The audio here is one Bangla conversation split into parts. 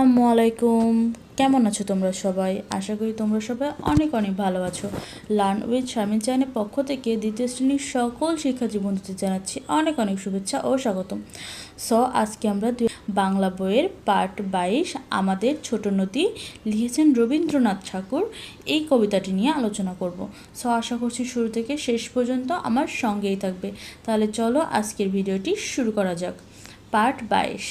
আসসালামু আলাইকুম। কেমন আছো তোমরা সবাই? আশা করি তোমরা সবাই অনেক অনেক ভালো আছো। লার্ন উইথ স্বামী চ্যানের পক্ষ থেকে দ্বিতীয় শ্রেণির সকল শিক্ষার্থী বন্ধুদের জানাচ্ছি অনেক অনেক শুভেচ্ছা ও স্বাগতম। সো আজকে আমরা বাংলা বইয়ের পার্ট বাইশ, আমাদের ছোট নদী লিখেছেন রবীন্দ্রনাথ ঠাকুর। এই কবিতাটি নিয়ে আলোচনা করব। সো আশা করছি শুরু থেকে শেষ পর্যন্ত আমার সঙ্গেই থাকবে। তাহলে চলো আজকের ভিডিওটি শুরু করা যাক। পার্ট বাইশ,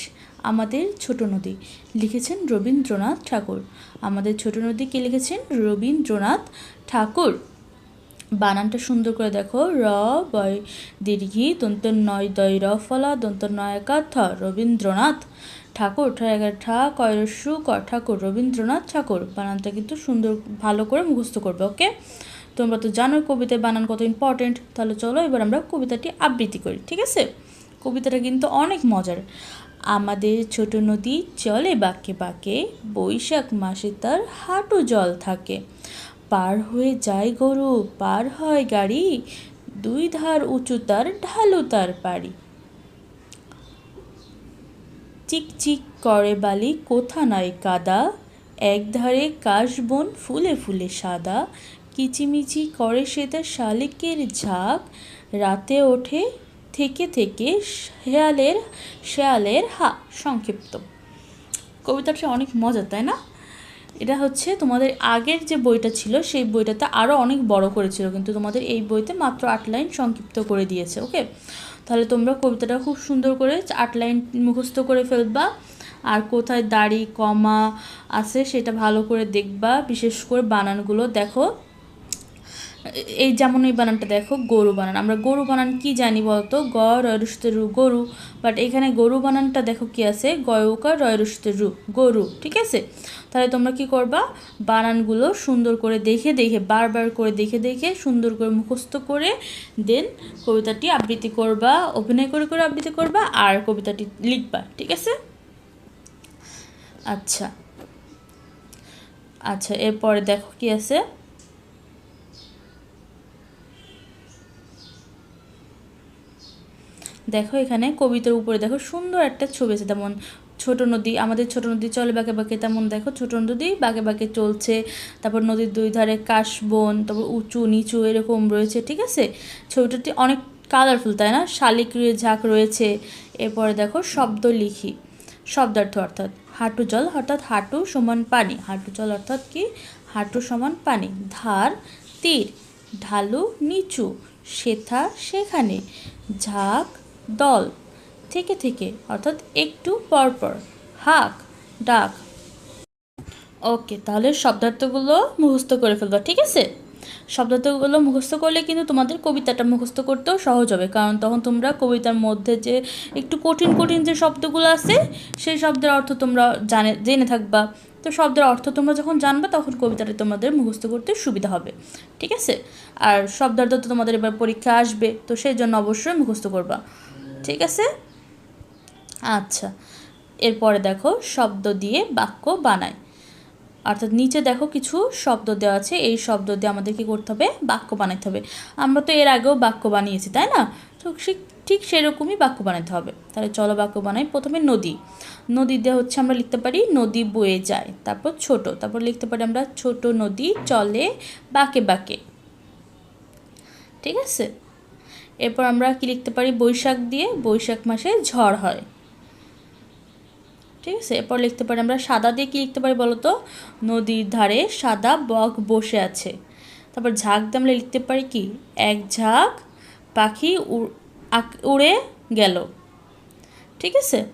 আমাদের ছোট নদী। লিখেছেন রবীন্দ্রনাথ ঠাকুর। আমাদের ছোট নদী কে লিখেছেন? রবীন্দ্রনাথ ঠাকুর। বানানটা সুন্দর করে দেখো। র বয় দীর্ঘি দন্ত নয় দয়, র, ফলা দন্ত নয়কা থ, রবীন্দ্রনাথ ঠাকুর। ঠা কয়রসু ক ঠাকুর। রবীন্দ্রনাথ ঠাকুর। বানানটা কিন্তু সুন্দর, ভালো করে মুখস্থ করবে, ওকে? তোমরা তো জানো কবিতায় বানান কত ইম্পর্টেন্ট তাহলে চলো এবার আমরা কবিতাটি আবৃত্তি করি, ঠিক আছে? কবিতাটা কিন্তু অনেক মজার। আমাদের ছোট নদী চলে বাঁকে বাঁকে, বৈশাখ মাসে তার হাঁটু জল থাকে। পার হয়ে যায় গরু, পার হয় গাড়ি, দুই ধার উঁচু তার ঢালু তার পাড়ি চিকচিক করে বালি, কোথা নয় কাদা। এক ধারে কাশবন ফুলে ফুলে সাদা। কিচিমিচি করে সে তার শালিকের ঝাঁক। রাতে ওঠে থেকে থেকে শেয়ালের শেয়ালের হা, সংক্ষিপ্ত। কবিতাটা অনেক মজা তাই না? এটা হচ্ছে তোমাদের আগের যে বইটা ছিল, সেই বইটাতে আরও অনেক বড় করেছিল, কিন্তু তোমাদের এই বইতে মাত্র আট লাইন সংক্ষিপ্ত করে দিয়েছে, ওকে? তাহলে তোমরা কবিতাটা খুব সুন্দর করে আট লাইন মুখস্থ করে ফেলবা, আর কোথায় দাড়ি, কমা আছে সেটা ভালো করে দেখবা, বিশেষ করে বানানগুলো দেখো। এই যেমন এই বানানটা দেখো, গরু বানান। আমরা গরু বানান কি জানি বলতো? গ রয়রুস্তে রু, গরু। বাট এখানে গরু বানানটা দেখো কি আছে? গয়ুকা রয়রুস্তে রু, গরু, ঠিক আছে? তাহলে তোমরা কি করবা? বানানগুলো সুন্দর করে দেখে দেখে, বারবার করে দেখে দেখে সুন্দর করে মুখস্থ করে দেন কবিতাটি আবৃত্তি করবা, অভিনয় করে করে আবৃত্তি করবা, আর কবিতাটি লিখবা, ঠিক আছে? আচ্ছা। আচ্ছা এরপরে দেখো কি আছে? দেখো এখানে কবিতার উপরে দেখো সুন্দর একটা ছবি আছে তেমন ছোট নদী, আমাদের ছোট নদী চলে বাঁকে বাঁকে, তেমন দেখো ছোট নদী বাঁকে বাঁকে চলছে। তারপর নদীর দুই ধারে কাশবন তারপর উঁচু নিচু এরকম রয়েছে, ঠিক আছে? ছবিটাটি অনেক কালারফুল তাই না? শালিক ঝাঁক রয়েছে। এরপরে দেখো শব্দ লিখি, শব্দার্থ অর্থাৎ হাঁটু জল অর্থাৎ হাঁটু সমান পানি। হাঁটু জল অর্থাৎ কি? হাঁটু সমান পানি। ধার, তীর, ঢালু, নিচু, সেথা, সেখানে। ঝাঁক দল, থেকে থেকে, অর্থাৎ একটু পরপর, হাক, ডাক। ওকে, তাহলে শব্দার্থগুলো মুখস্থ করে ফেলবা, ঠিক আছে? শব্দার্থগুলো মুখস্থ করলে কিন্তু তোমাদের কবিতাটা মুখস্থ করতেও সহজ হবে, কারণ তখন তোমরা কবিতার মধ্যে যে একটু কঠিন কঠিন যে শব্দগুলো আছে, সেই শব্দের অর্থ তোমরা জানে, জেনে থাকবা। তো শব্দের অর্থ তোমরা যখন জানবে, তখন কবিতাটা তোমাদের মুখস্থ করতে সুবিধা হবে, ঠিক আছে? আর শব্দার্থ তো তোমাদের এবার পরীক্ষা আসবে, তো সেই জন্য অবশ্যই মুখস্থ করবা। ঠিক আছে? আচ্ছা। এরপরে দেখো শব্দ দিয়ে বাক্য বানায়। অর্থাৎ নিচে দেখো কিছু শব্দ দেওয়া আছে, এই শব্দ দিয়ে আমাদের কী করতে হবে? বাক্য বানাতে হবে। আমরা তো এর আগেও বাক্য বানিয়েছি, তাই না? তো ঠিক সেরকমই বাক্য বানাতে হবে। তাহলে চলো বাক্য বানাই প্রথমে নদী। নদী দিয়ে হচ্ছে আমরা লিখতে পারি নদী বয়ে যায়, তারপর ছোট। তারপর লিখতে পারি আমরা ছোট নদী চলে বাঁকে বাঁকে। ঠিক আছে? এরপর আমরা কি লিখতে পারি? বৈশাখ দিয়ে বৈশাখ মাসে ঝড় হয়। ঠিক আছে? এরপর লিখতে পারি আমরা সাদা দিয়ে কি লিখতে পারি বলো তো নদীর ধারে সাদা বক বসে আছে। তারপর ঝাঁক দিয়ে আমরা লিখতে পারি কি? এক ঝাঁক পাখি উড়- গেল। ঠিক আছে?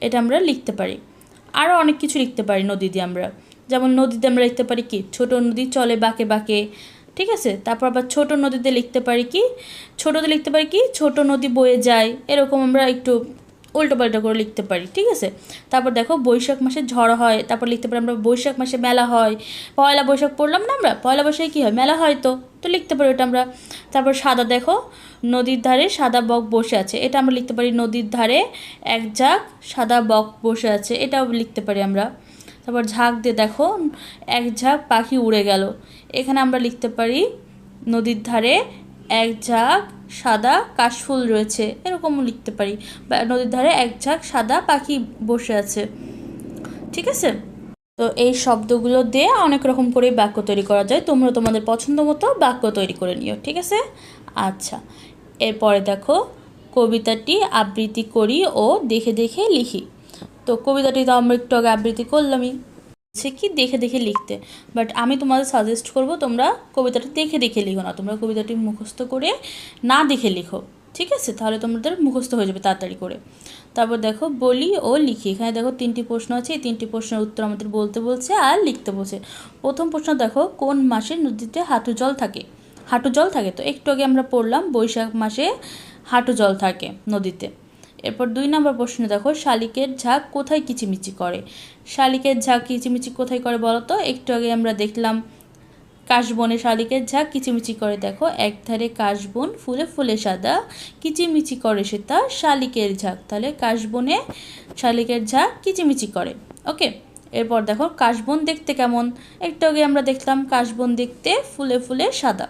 এটা আমরা লিখতে পারি। আরও অনেক কিছু লিখতে পারি নদী দিয়ে আমরা। যেমন নদীতে আমরা লিখতে পারি কি? ছোট নদী চলে বাঁকে বাঁকে। ঠিক আছে? তারপর আবার ছোট নদীতে লিখতে পারি কি? ছোটতে লিখতে পারি কি? ছোট নদী বয়ে যায়। এরকম আমরা একটু উল্টো পাল্টা করে লিখতে পারি, ঠিক আছে? তারপর দেখো বৈশাখ মাসে ঝড় হয়, তারপর লিখতে পারি আমরা বৈশাখ মাসে মেলা হয়। পয়লা বৈশাখ পড়লাম না আমরা? পয়লা বৈশাখে কী হয়? মেলা হয় তো। তো লিখতে পারি ওটা আমরা। তারপর সাদা দেখো, নদীর ধারে সাদা বক বসে আছে। এটা আমরা লিখতে পারি নদীর ধারে, এক ঝাঁক সাদা বক বসে আছে। এটাও লিখতে পারি আমরা। তারপর ঝাঁক দিয়ে দেখো, এক ঝাঁক পাখি উড়ে গেল। এখানে আমরা লিখতে পারি, নদীর ধারে এক ঝাঁক সাদা কাশফুল রয়েছে। এরকমও লিখতে পারি। বা নদীর ধারে এক ঝাঁক সাদা পাখি বসে আছে। ঠিক আছে? তো এই শব্দগুলো দিয়ে অনেক রকম করে বাক্য তৈরি করা যায়। তোমরা তোমাদের পছন্দ মতো বাক্য তৈরি করে নিও। ঠিক আছে? আচ্ছা। এরপরে দেখো, কবিতাটি আবৃত্তি করি ও দেখে দেখে লিখি। তো কবিতাটি তো আমরা একটু আগে আবৃত্তি করলামই। সে কি দেখে দেখে লিখতে? বাট আমি তোমাদের সাজেস্ট করব তোমরা কবিতাটি দেখে দেখে লিখো না। তোমরা কবিতাটি মুখস্থ করে না দেখে লিখো। ঠিক আছে? তাহলে তোমাদের মুখস্থ হয়ে যাবে তাড়াতাড়ি করে। তারপর দেখো, বলি ও লিখি। এখানে দেখো তিনটি প্রশ্ন আছে। এই তিনটি প্রশ্নের উত্তর আমাদের বলতে বলছে আর লিখতে বলছে। প্রথম প্রশ্ন দেখো, কোন মাসে নদীতে হাঁটু জল থাকে? হাঁটু জল থাকে তো? একটু আগে আমরা পড়লাম, বৈশাখ মাসে হাঁটু জল থাকে নদীতে। এরপর দুই নম্বর প্রশ্ন দেখো, শালিকের ঝাঁক কোথায় কিচিমিচি করে? শালিকের ঝাঁক কিচিমিচি কোথায় করে বলো তো? একটু আগে আমরা দেখলাম কাশবনে শালিকের ঝাঁক কিচিমিচি করে। দেখো একধারে কাশবন ফুলে ফুলে সাদা, কিচিমিচি করে সে তা শালিকের ঝাঁক। তাহলে কাশবনে শালিকের ঝাঁক কিচিমিচি করে। ওকে? এরপর দেখো, কাশবন দেখতে কেমন? একটু আগে আমরা দেখলাম কাশবন দেখতে ফুলে ফুলে সাদা।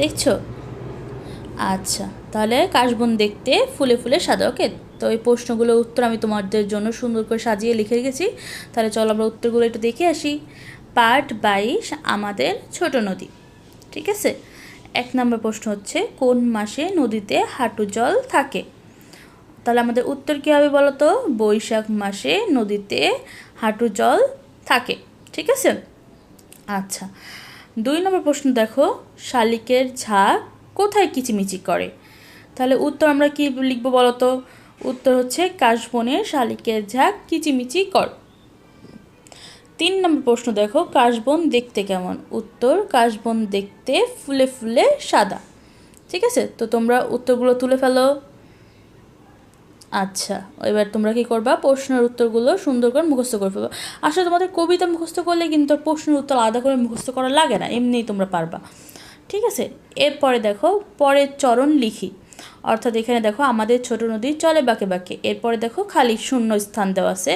দেখছ? আচ্ছা। তাহলে কাশবন দেখতে ফুলে ফুলে সাদা, ওকে? তো এই প্রশ্নগুলোর উত্তর আমি তোমাদের জন্য সুন্দর করে সাজিয়ে লিখে রেখেছি। তাহলে চলো আমরা উত্তরগুলো একটু দেখে আসি। পার্ট বাইশ, আমাদের ছোট নদী, ঠিক আছে? এক নম্বর প্রশ্ন হচ্ছে, কোন মাসে নদীতে হাঁটু জল থাকে? তাহলে আমাদের উত্তর কী হবে বলো তো বৈশাখ মাসে নদীতে হাঁটু জল থাকে, ঠিক আছে? আচ্ছা দুই নম্বর প্রশ্ন দেখো, শালিকের ঝাঁক কোথায় কিচিমিচি করে? তাহলে উত্তর আমরা কি লিখব বলো তো উত্তর হচ্ছে কাশবনের শালিকের ঝাঁক, কিচিমিচি কর। তিন নম্বর প্রশ্ন দেখো, কাশবন দেখতে কেমন? উত্তর, কাশবন দেখতে ফুলে ফুলে সাদা। ঠিক আছে? তো তোমরা উত্তরগুলো তুলে ফেলো। আচ্ছা এবার তোমরা কি করবা? প্রশ্নের উত্তরগুলো সুন্দর করে মুখস্থ করে ফেলব আসলে তোমাদের কবিতা মুখস্থ করলে কিন্তু প্রশ্নের উত্তর আলাদা করে মুখস্থ করা লাগে না, এমনিই তোমরা পারবা। ঠিক আছে? এরপরে দেখো, পরের চরণ লিখি। অর্থাৎ এখানে দেখো আমাদের ছোট নদী চলে বাঁকে বাঁকে। এরপরে দেখো খালি শূন্য স্থান দেওয়া আছে।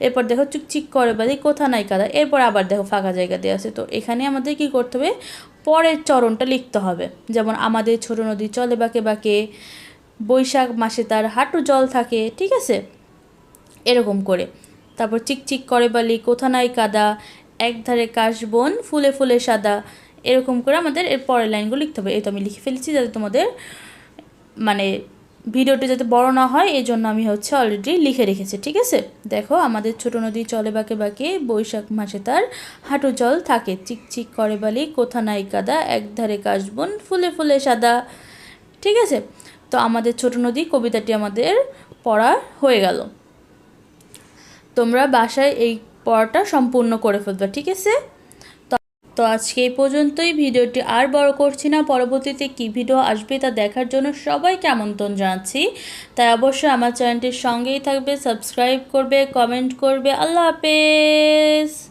এরপর দেখো চুকচিক করে বাদি কোথা নাই কাদা। এরপর আবার দেখো ফাঁকা জায়গা দেওয়া আছে। তো এখানে আমাদের কি করতে হবে? পরের চরণটা লিখতে হবে। যেমন আমাদের ছোট নদী চলে বাঁকে বাঁকে, বৈশাখ মাসে তার হাঁটু জল থাকে, ঠিক আছে? এরকম করে। তারপর চিকচিক করে বালি, কোথা নাই কাদা, একধারে কাশবন, ফুলে ফুলে সাদা। এরকম করে আমাদের এর পরের লাইনগুলো লিখতে হবে। এই তো আমি লিখে ফেলেছি, যাতে তোমাদের মানে ভিডিওটি যাতে বড় না হয় এই জন্য আমি হচ্ছে অলরেডি লিখে রেখেছি, ঠিক আছে? দেখো, আমাদের ছোট নদী চলে বাঁকে বাঁকে, বৈশাখ মাসে তার হাঁটু জল থাকে। চিকচিক করে বালি, কোথা নাই কাদা, একধারে কাশবন, ফুলে ফুলে সাদা, ঠিক আছে? তো আমাদের ছোট নদী, কবিতাটি আমাদের পড়া হয়ে গেল। তোমরা বাসায় এই পড়াটা সম্পূর্ণ করে ফেলবে, ঠিক আছে? তো আজকে এই পর্যন্তই। ভিডিওটি আর বড় করছি না। পরবর্তীতে কি ভিডিও আসবে তা দেখার জন্য সবাইকে আমন্ত্রণ জানাচ্ছি। তাই অবশ্যই আমার চ্যানেলটির সঙ্গেই থাকবে, সাবস্ক্রাইব করবে, কমেন্ট করবে। আল্লাহ হাফেজ।